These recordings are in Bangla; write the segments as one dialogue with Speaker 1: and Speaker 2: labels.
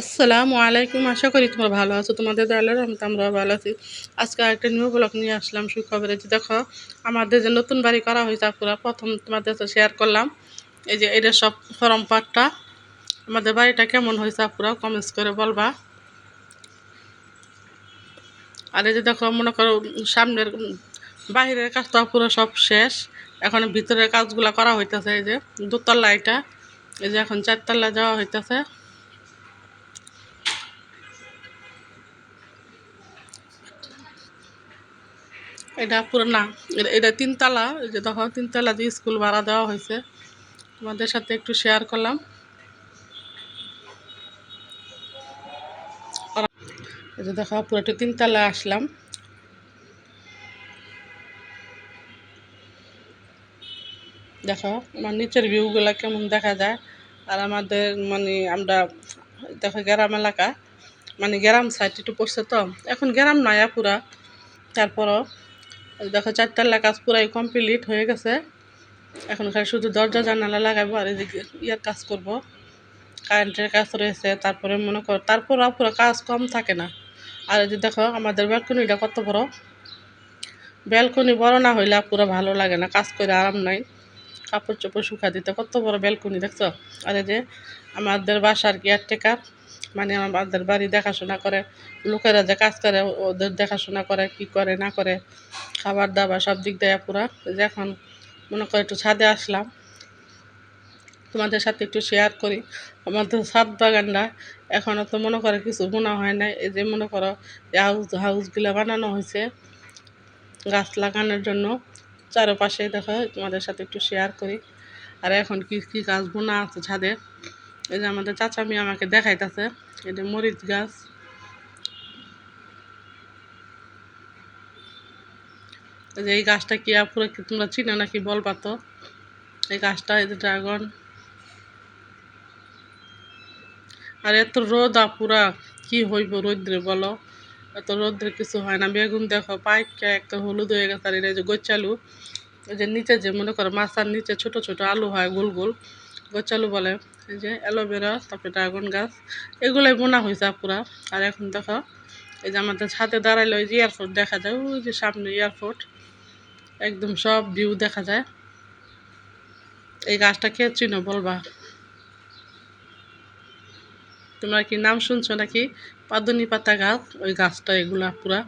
Speaker 1: আসসালামু আলাইকুম। আশা করি তোমরা ভালো আছো। তোমাদের দয়ালের আমি তো আমরা ভালো আছি। আজকে একটা নিউ ব্লগ নিয়ে আসলাম, সুখবরে। যে দেখো, আমাদের যে নতুন বাড়ি করা হয়েছে পুরো প্রথম তোমাদের সাথে শেয়ার করলাম। এই যে এটা সব ফরম পাটটা। আমাদের বাড়িটা কেমন হয়েছে পুরো কমেন্টস করে বলবা। আর এই যে দেখো, মনে করো, সামনের, বাহিরের কাজটা পুরো সব শেষ। এখন ভিতরের কাজগুলো করা হইতেছে, এই যে দোতলা এটা। এই যে এখন চারতলা যাওয়া হইতেছে। এটা পুরো না, এটা- তিনতলা, এই যে দেখো, তিনতলা দিয়ে স্কুল ভাড়া দেওয়া হয়েছে। তোমাদের সাথে একটু শেয়ার করলাম। এই যে দেখো, পুরো একটু তিনতলা আসলাম। দেখো, আমার নিচের ভিউগুলো কেমন দেখা যায়। আর আমাদের মানে আমরা, দেখো, গ্রাম এলাকা মানে গ্রাম সাইড একটু পড়ছে তো। এখন গ্রাম নয়া পুরা। তারপরও দেখো চারতলা কাজ পুরাই কমপ্লিট হয়ে গেছে। এখন খালি শুধু দরজা জানালা লাগাবো আর যে ইয়ার কাজ করব। কারেন্টের কাজ রয়েছে, তারপরে মনে করো, তারপর পুরো কাজ কম থাকে না। আর এই যে দেখো, আমাদের ব্যালকনিটা কত বড়। ব্যালকনি বড় না হইলে পুরো ভালো লাগে না, কাজ করে আরাম নাই। কাপড় চোপড় শুকা দিতে কত বড় ব্যালকনি, দেখছ? আর এই যে আমাদের বাসার কেয়ারটেকার মানে আমাদের বাড়ি দেখাশোনা করে, লোকেরা যে কাজ করে, ওদের দেখাশোনা করে, কি করে, না করে, খাবার দাবার সব দিক দেয়া পুরা। যে এখন মনে করো একটু ছাদে আসলাম, তোমাদের সাথে একটু শেয়ার করি। আমাদের ছাদ বাগানটা এখনও তো মনে করে কিছু বোনা হয় না এই যে মনে করো হাউস হাউসগুলো বানানো হয়েছে গাছ লাগানোর জন্য। চারপাশে দেখো তোমাদের সাথে একটু শেয়ার করি। আর এখন কি কি গাছ বোনা আছে ছাদে? এই যে আমাদের চাচা মেয়ে আমাকে দেখাইতেছে এটা মরিচ গাছ। এই যে এই গাছটা কি পুরো কি তোমরা চিনো নাকি বলবা তো এই গাছটা, এই যে ড্রাগন। আর এত রোদ আপুরা, কি হইব রৌদ্রে বলো? এত রৌদ্রে কিছু হয় না। বেগুন দেখো পাইকা একটা হলুদ হয়ে গেছে আর এটা যে গোচালু এই যে নিচে যে মনে করো মাছার নিচে ছোট ছোট আলু হয় গোল গোল গোচালু বলে। এই যে অ্যালোভেরা, তারপরে ড্রাগন গাছ, এগুলোই বোনা হয়েছে পুরা আর এখন দেখো, এই যে আমাদের ছাদে দাঁড়াইলে ওই যে এয়ারপোর্ট দেখা যায়, ওই যে সামনে এয়ারপোর্ট একদম সব ভিউ দেখা যায়। এই গাছটা কে চিনো বলবা? তোমরা কি নাম শুনছো নাকি? পাদুনি পাতা গাছ, ওই গাছটা এগুলা পুরা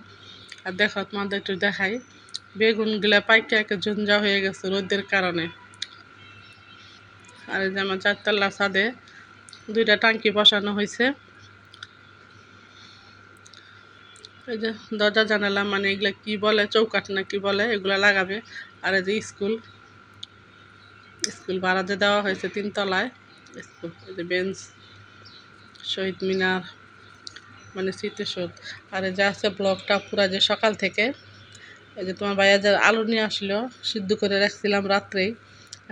Speaker 1: আর দেখো তোমাদের একটু দেখাই। বেগুনগুলা পাইকে একে ঝঞ্ঝা হয়ে গেছে রোদের কারণে। আর এই যে আমার চারতলা ছাদে দুইটা টাঙ্কি বসানো হয়েছে। এই যে দরজা, জানালা মানে এগুলা কি বলে, চৌকাঠ না কি বলে, এগুলা লাগাবে। আর এই যে স্কুল স্কুল ভাড়াতে দেওয়া হয়েছে তিনতলায়, স্কুল, এই যে বেঞ্চ, শহীদ মিনার মানে স্মৃতিসৌধ। আর এই যে আছে ব্লগটা পুরা যে সকাল থেকে, এই যে তোমার ভাইয়া যে আলু নিয়ে আসলো, সিদ্ধ করে রাখছিলাম রাত্রেই।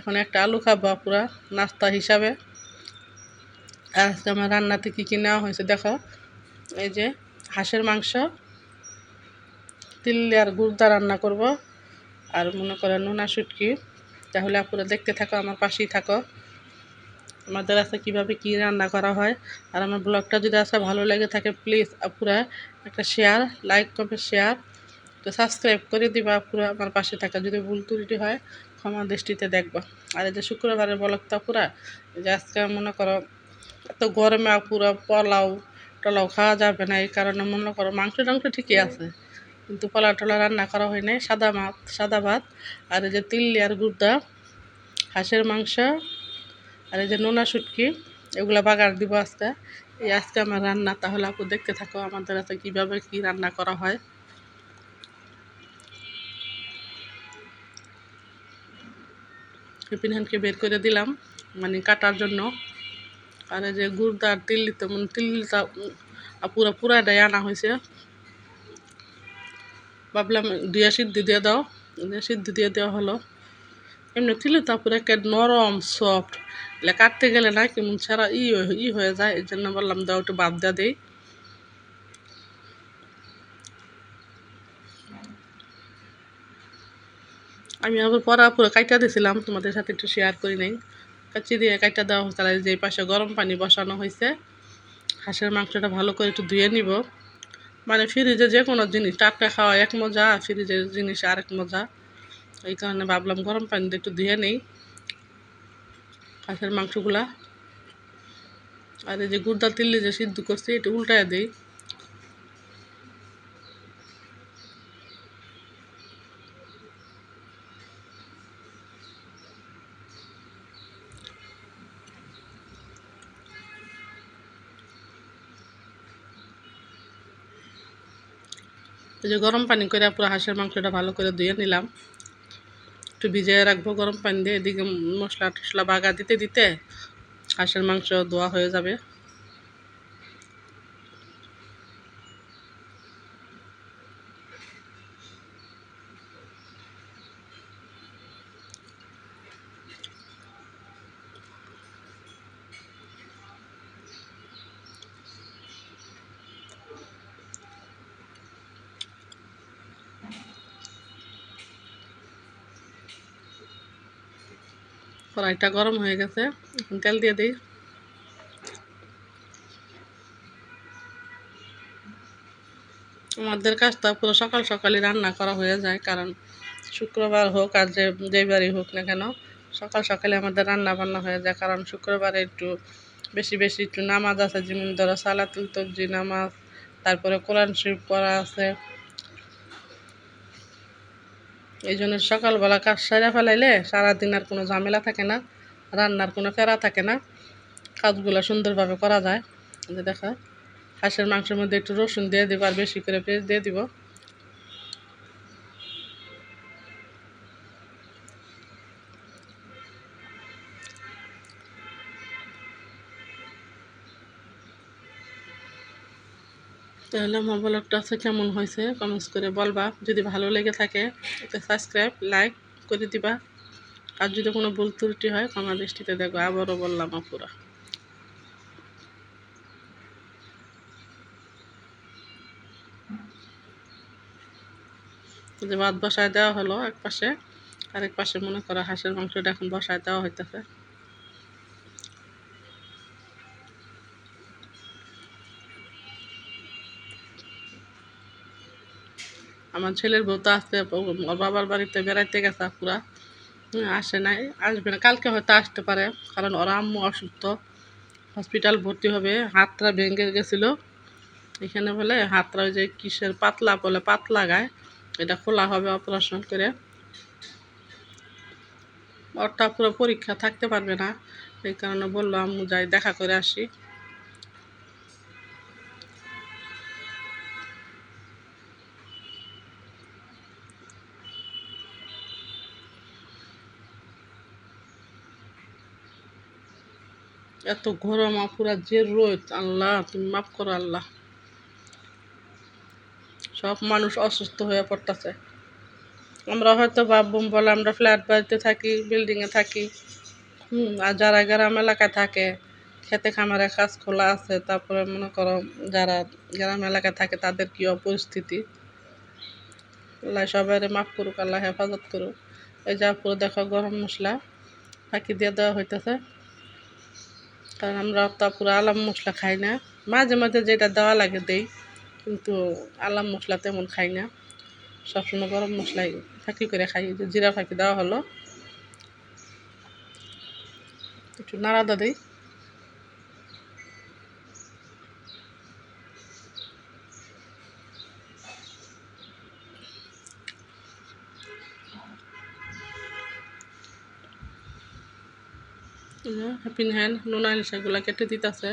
Speaker 1: এখন একটা আলু খাব পুরা নাস্তা হিসাবে। আর আজকে আমার রান্নাতে কী কী নেওয়া হয়েছে দেখো। এই যে হাঁসের মাংস, তিল আর গুড়দা রান্না করব। আর মনে করো নোনা শুটকি। তাহলে আপুরা দেখতে থাকো, আমার পাশেই থাকো। আমাদের আছে কীভাবে কী রান্না করা হয়। আর আমার ব্লগটা যদি আসে ভালো লেগে থাকে প্লিজ আপুরা একটা শেয়ার লাইক কমেন্ট শেয়ার তো সাবস্ক্রাইব করে দিবা আপুরা, আমার পাশে থাকা। যদি ভুল ত্রুটি হয় ক্ষমা দৃষ্টিতে দেখবা। আর এই যে শুক্রবারের ব্লগটা পুরা যে আজকে মনে করো এত গরমে পুরো পোলাও টলাও খাওয়া যাবে না, এই কারণে মনে করো মাংস টাংস ঠিকই আছে। কিন্তু পোলা টলা রান্না করা হয় নাই, সাদা মাছ, সাদা ভাত, আর এই যে তিল্লি আর গুড়দা, হাঁসের মাংস, আর এই যে নোনা শুটকি, এগুলো বাগার দিব আজকে। এই আজকে আমার রান্না, তাহলে আপু দেখতে থাকো আমাদের হাতে কীভাবে কী রান্না করা হয়। টিফিনহানকে বের করে দিলাম মানে কাটার জন্য। আর যে গুড়দার তিল্লিতে মানে তিল্লিটা পুরো, পুরাটাই আনা হয়েছে। ভাবলাম দিয়া সিদ্ধি দিয়ে দাও সিদ্ধি দিয়ে দেওয়া হলো। এমনি তিল্লি তারপরে একটা নরম সফট কাটতে গেলে না, কেমন ছাড়া ই হয়ে- ই হয়ে যায়, এই জন্য বললাম দাও একটু বাদ দেওয়া দিই। আমি আবার পরা পুরো কাইটা দিয়েছিলাম তোমাদের সাথে একটু শেয়ার করি নাই। কাচি দিয়ে কাইটা দেওয়া হয়েছে আর যে পাশে গরম পানি বসানো হয়েছে, হাঁসের মাংসটা ভালো করে একটু ধুয়ে নিব। মানে ফ্রিজে যে কোনো জিনিস, টাটকা খাওয়া এক মজা ফ্রিজের জিনিস আরেক মজা। এই কারণে ভাবলাম গরম পানি দিয়ে একটু ধুয়ে নেই। হাঁসের মাংসগুলা। আর এই যে গুড়দা তিল্লি যে সিদ্ধ করছি, এটা উল্টায় দিই। যে গরম পানি করে পুরো হাঁসের মাংসটা ভালো করে ধুয়ে নিলাম। একটু ভিজিয়ে রাখব গরম পানি দিয়ে, এদিকে মশলা টশলা বাগা দিতে দিতে হাঁসের মাংস ধোয়া হয়ে যাবে। কড়াইটা গরম হয়ে গেছে। তেল দিয়ে দিই। আমাদের কাজটা পুরো সকাল সকালই রান্না করা হয়ে যায়, কারণ শুক্রবার হোক আর যে যেবারই হোক না কেন, সকাল সকালে আমাদের রান্না বান্না হয়ে যায়, কারণ শুক্রবারে একটু বেশি বেশি একটু নামাজ আছে, যেমন ধরো সালাতুল তবজি নামাজ, তারপরে কোরআন শরীফ পড়া আছে এই জন্য সকালবেলা কাজ সারা ফেলাইলে সারাদিন আর কোনো ঝামেলা থাকে না, রান্নার কোনো ফেরা থাকে না। কাজগুলো সুন্দরভাবে করা যায়। দেখা, হাঁসের মাংসের মধ্যে একটু রসুন দিয়ে দিব আর বেশি করে পেঁয়াজ দিয়ে দিব। তাহলে আমার ব্লগটা আছে কেমন হয়েছে? কমেন্টস করে বলবা। যদি ভালো লেগে থাকে সাবস্ক্রাইব লাইক করে দিবা। আর যদি কোনো ভুল ত্রুটি হয়, ক্ষমা দৃষ্টিতে দেখো। আবারও বললাম আপুরা। যে ভাত বসায় দেওয়া হলো এক পাশে আরেক পাশে মনে করো হাঁসের মাংসটা এখন বসায় দেওয়া হইতেছে। আমার ছেলের বউ তো আসতে, ওর বাবার বাড়িতে বেড়াইতে গেছে পুরা আসে নাই, আসবে না। কালকে হয়তো আসতে পারে, কারণ ওর আম্মু অসুস্থ। হসপিটাল ভর্তি হবে, হাতটা ভেঙে গেছিল। এখানে বলে হাতটা ওই যে কিসের পাতলা বলে, পাতলা গায়। এটা খোলা হবে অপারেশন করে। ওরটা পুরো পরীক্ষা থাকতে পারবে না, এই কারণে বলল আম্মু যাই, দেখা করে আসি। এত গরম আপুরা যে রোদ। আল্লাহ, তুমি মাফ করো আল্লাহ। সব মানুষ অসুস্থ হয়ে পড়তেছে। আমরা হয়তো ভাববো, বলে আমরা ফ্ল্যাট বাড়িতে থাকি বিল্ডিংয়ে থাকি। হুম, আর যারা গ্রাম এলাকায় থাকে, খেতে খামারে কাজ খোলা আছে, তারপরে মনে করো যারা গ্রাম এলাকায় থাকে, তাদের কী পরিস্থিতি আল্লাহ সবাই মাফ করুক, আল্লাহ হেফাজত করুক। এই যা পুরো দেখো গরম মশলা, ফাঁকি দিয়ে দেওয়া হইতেছে। কারণ আমরা তো পুরো আলাম মশলা খাই না। মাঝে মাঝে যেটা দেওয়া লাগে দেই, কিন্তু আলাম মশলা তেমন খাই না। সবসময় গরম মশলাই ফাঁকি করে খাই জিরা ফাঁকি দেওয়া হলো। একটু নাড়া দিই। হ্যাপি হ্যান্ড নুনা সেগুলো কেটে দিতেছে।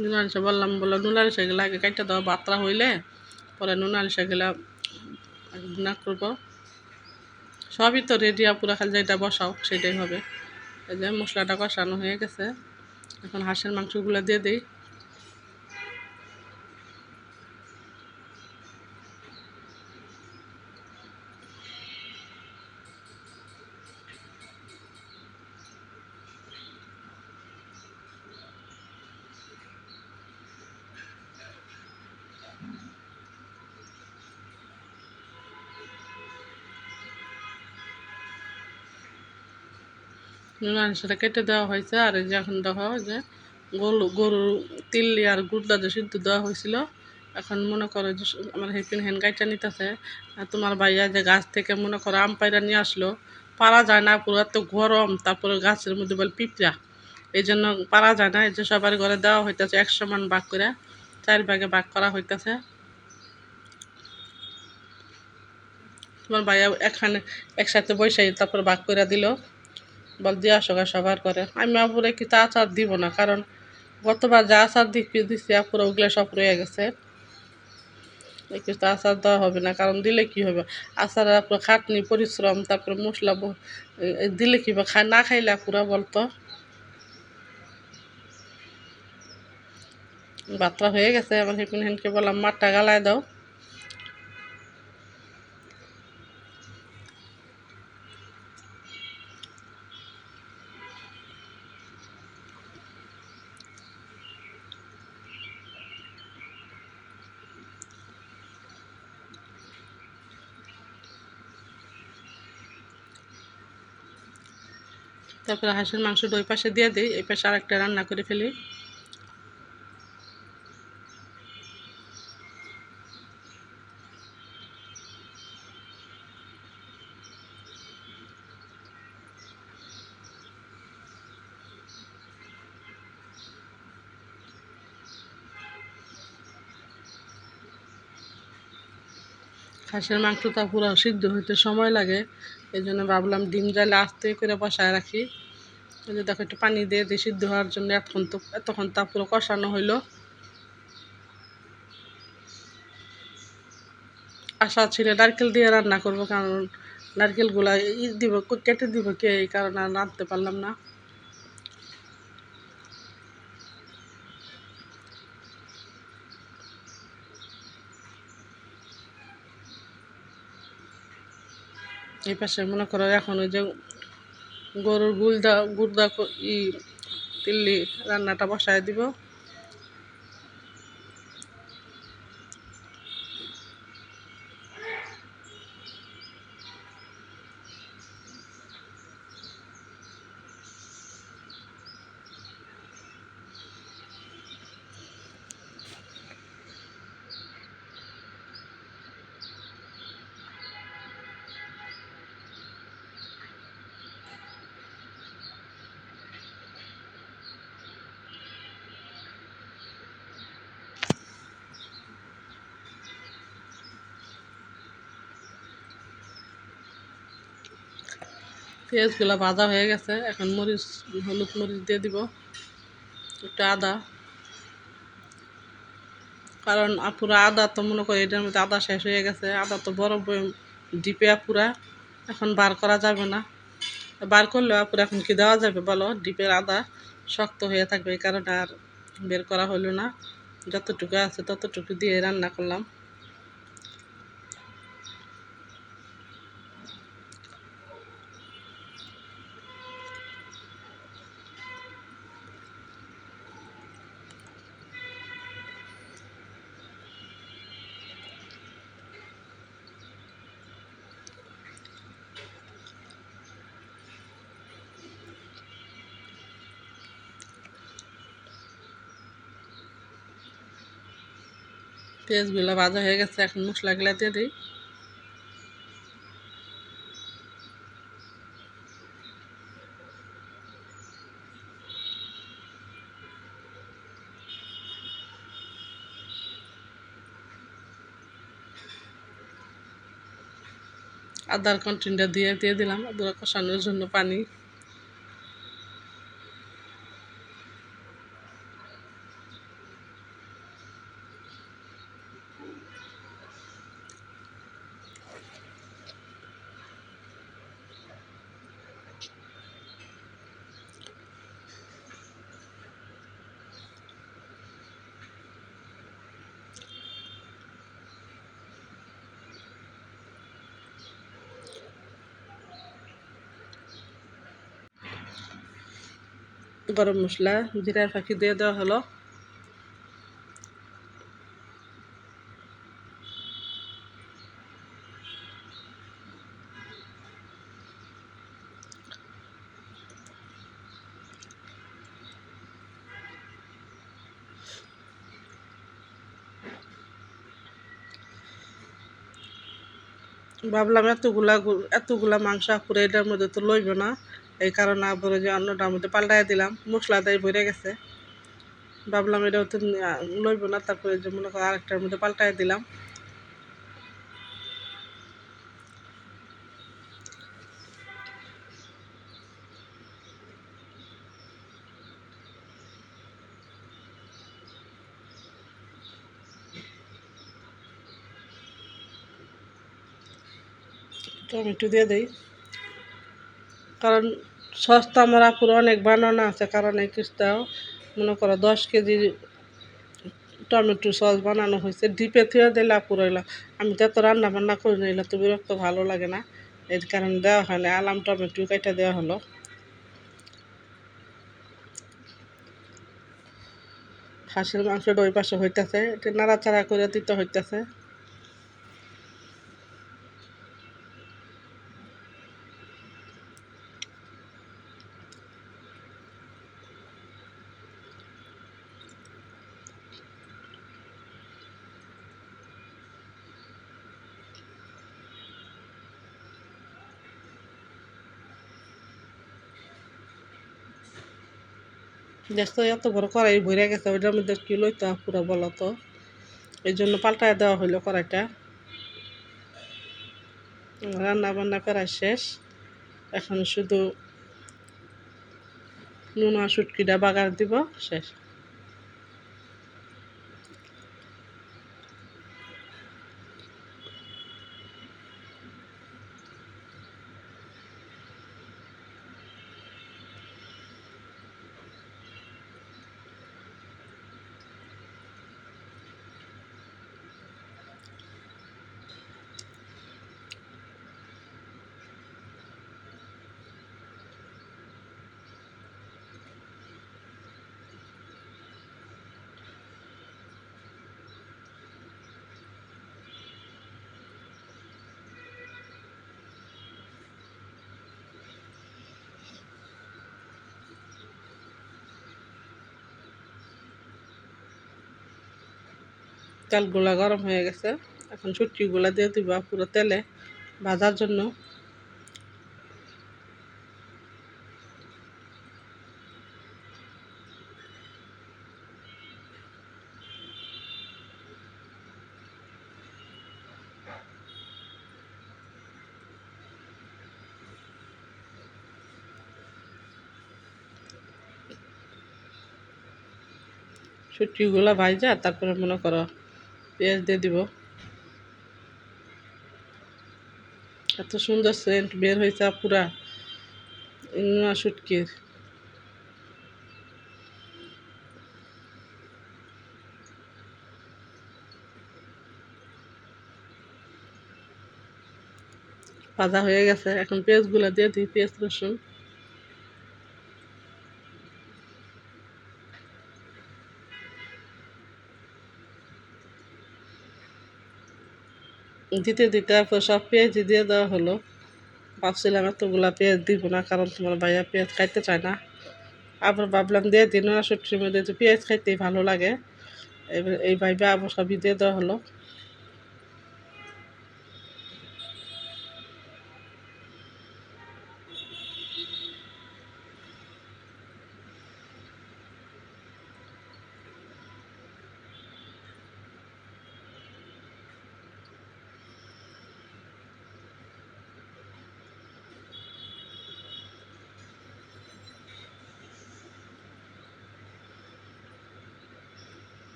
Speaker 1: নুনা আলিশা বললাম বললাম নুনা আলিশাগুলো আগে কেটে দেওয়া বাত্রা হইলে পরে নুনা আলিশাগুলা গুণা করব। সবই তো রেডি পুরা খালি যেটা বসাও, সেটাই হবে। এই যে, মশলাটা কষানো হয়ে গেছে। এখন হাঁসের মাংসগুলো দিয়ে দিই। নুন সেটা কেটে দেওয়া হয়েছে, আর এই যে এখন দেখো যে গরু, গরুর তিল্লি আর গুড়দা যে সিদ্ধ দেওয়া হয়েছিল, এখন মনে করো যে আমার হেপিন হেন গাইটা নিতেছে, আর তোমার ভাইয়া যে গাছ থেকে মনে করো আম পাইরা নিয়ে আসলো, পারা যায় না, পুরো তো গরম, তারপরে গাছের মধ্যে বলে পিঁপড়া। এই জন্য পারা যায় না, এই যে সবার ঘরে দেওয়া হইতেছে একশো মান ভাগ করে, চার ভাগে ভাগ করা হইতেছে। তোমার ভাইয়া এখানে একসাথে বসে তারপর ভাগ করে দিল। বল, দিয়ে আসো গা, সবার করে আমি আপুরে কি তা আচার দিব না, কারণ গতবার যা আচার দিচ্ছি দিচ্ছি আপুরে ওগুলো সব রয়ে গেছে। কিছু আচার দেওয়া হবে না, কারণ দিলে কি হবে? আচার আপনার খাটনি, পরিশ্রম, তারপরে মশলা দিলে কি হবে? না খাইলে আপুরা বলতো। বাতরা হয়ে গেছে, আমার হেপিন হেনকে বললাম, মাঠটা গালায় দাও। তারপরে হাঁসের মাংসটা ওই পাশে দিয়ে দিই, এই পাশে আরেকটা রান্না করে ফেলি। হাঁসের মাংসটা পুরো সিদ্ধ হইতে সময় লাগে। এই জন্য ভাবলাম ডিম জালে আস্তে করে বসায় রাখি। এই দেখো, একটু পানি দিয়ে দিই সিদ্ধ হওয়ার জন্য এতক্ষণ তো এতক্ষণ তা পুরো কষানো হইল। আশা ছিল নারকেল দিয়ে রান্না করব, কারণ নারকেলগুলা ই দিব কেটে দিব কে? এই কারণে আর রাঁধতে পারলাম না। এই পাশে মনে করো এখন ওই যে গরুর গুলদা গুড়দা ই, তিল্লি রান্নাটা বসায় দিব। পেঁয়াজগুলো ভাজা হয়ে গেছে। এখন মরিচ, হলুদ মরিচ দিয়ে দিব, একটু আদা। কারণ আপুরা আদা তো মনে করি এটার মধ্যে আদা শেষ হয়ে গেছে। আদা তো বড় ডিপে আপুরা, এখন বার করা যাবে না। বার করলেও আপুরা এখন কি দেওয়া যাবে বলো? ডিপের আদা শক্ত হয়ে থাকবে এই কারণে আর বের করা হলো না। যতটুকু আছে ততটুকু দিয়ে রান্না করলাম। পেঁয়াজগুলো ভাজা হয়ে গেছে, এখন মশলাগুলো দিয়ে দিই। আদার কন্টিনটা দিয়ে দিয়ে দিলাম আদা কষানোর জন্য পানি। গরম মশলা জিরার ফাঁকি দিয়ে দেওয়া হলো। ভাবলাম এতগুলা এতগুলা মাংস আপুরে এটার মধ্যে তো লইব না। এই কারণে আবার যে অন্যটার মধ্যে পাল্টাই দিলাম মশলা দিয়ে ভরে গেছে। ভাবলাম এটাও তো লইব না, তারপরে যে মনে করো আরেকটার মধ্যে পাল্টাই দিলাম। টমেটো দিয়ে দিই। কারণ সস্তা আমার আপুর অনেক বানানো আছে, কারণ এই কিস্তাও মনে করো দশ কেজি টমেটো সস বানানো হয়েছে। ডিপে থুয়ে দিলে আপুর হইল। আমি তো এত রান্না বান্না করে নিলে তো বিরক্ত ভালো লাগে না। এর কারণে দেওয়া হয় না, আলাম টমেটো কেটে দেওয়া হলো। হাঁসের মাংসটা ওই পাশে হইতেছে, এটা নাড়াচাড়া করে দিতে হইতেছে। দেখছ এত বড় কড়াই ভরে গেছে, ওইটার মধ্যে কি লইতো পুরো বলো তো? এই জন্য পাল্টায় দেওয়া হইল কড়াইটা। রান্না বান্না করা শেষ। এখন শুধু নুন আর শুটকিটা বাগার দিব, শেষ। তেলগুলা গরম হয়ে গেছে। এখন শুটকিগুলা দিয়ে দিব পুরো তেলে ভাজার জন্য। শুটকিগুলো ভাজা, তারপরে মনে করো পেঁয়াজ দিয়ে দিব। এত সুন্দর সেন্ট বের হয়েছে পুরা নোয়া শুটকির। ভাজা হয়ে গেছে। এখন পেঁয়াজগুলো দিয়ে দিই, পেঁয়াজ রসুন। দিতে দিতে সব পেঁয়াজ দিয়ে দেওয়া হলো। ভাবছিলাম এতগুলা পেঁয়াজ দিব না, কারণ তোমার ভাইয়া পেঁয়াজ খাইতে চায় না। আবার ভাবলাম দিয়ে দিন না সবজির মধ্যে পেঁয়াজ খাইতেই ভালো লাগে। এই ভাইবা আবার সবই দিয়ে দেওয়া হলো।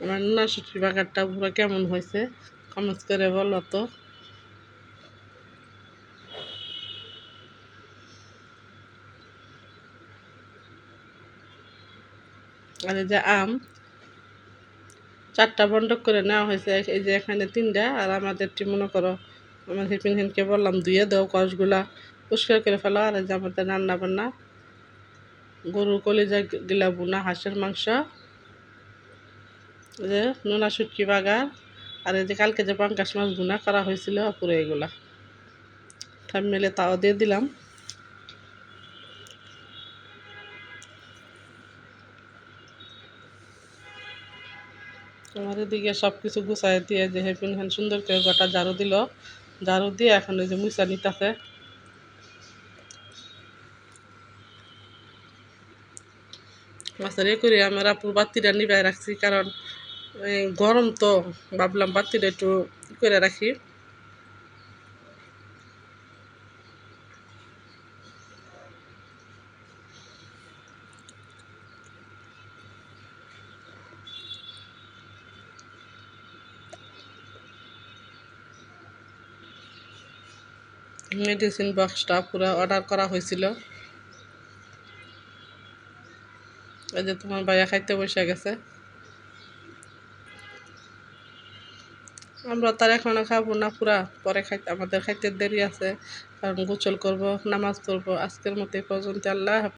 Speaker 1: আমার না সুটি বাগারটা পুরো কেমন হয়েছে? কমেন্টস করে বলো তো। আর যে আম, চারটা বন্ডক করে নেওয়া হয়েছে। এই যে এখানে তিনটা, আর আমাদেরটি মনে করো, আমার হিপিন হিনকে বললাম, ধুয়ে দাও কষগুলা, পরিষ্কার করে ফেলো। আর যে আমাদের রান্না বান্না গরুর কলিজা গিলা বুনা, হাঁসের মাংস যে নোনা শুটকি বাগার আর এই যে কালকে যে পাঙ্কাশ মাছ গুনা করা হয়েছিল পুরো এগুলা। থাম মেলে তাও দিয়ে দিলাম। তোমার এদিকে সব কিছু গুছাই দিয়ে যে হেপিন হ্যান সুন্দর করে গোটা ঝাড়ু দিল। ঝাড়ু দিয়ে এখন ওই যে মুছা নিতেছে। মাছের এ করে আমার আপুর বাতিটা নিবাই রাখছি, কারণ গরম তো, ভাবলাম বাতিটা একটু করে রাখি। মেডিসিন বক্সটা পুরো অর্ডার করা হয়েছিল। এই যে তোমার ভাইয়া খাইতে বসে গেছে। আমরা তার এখনও খাব না, পুরা পরে খাইতে, আমাদের খাইতে দেরি আছে, কারণ গোচল করব, নামাজ পড়ব, আজকের মতো পর্যন্ত আল্লাহ।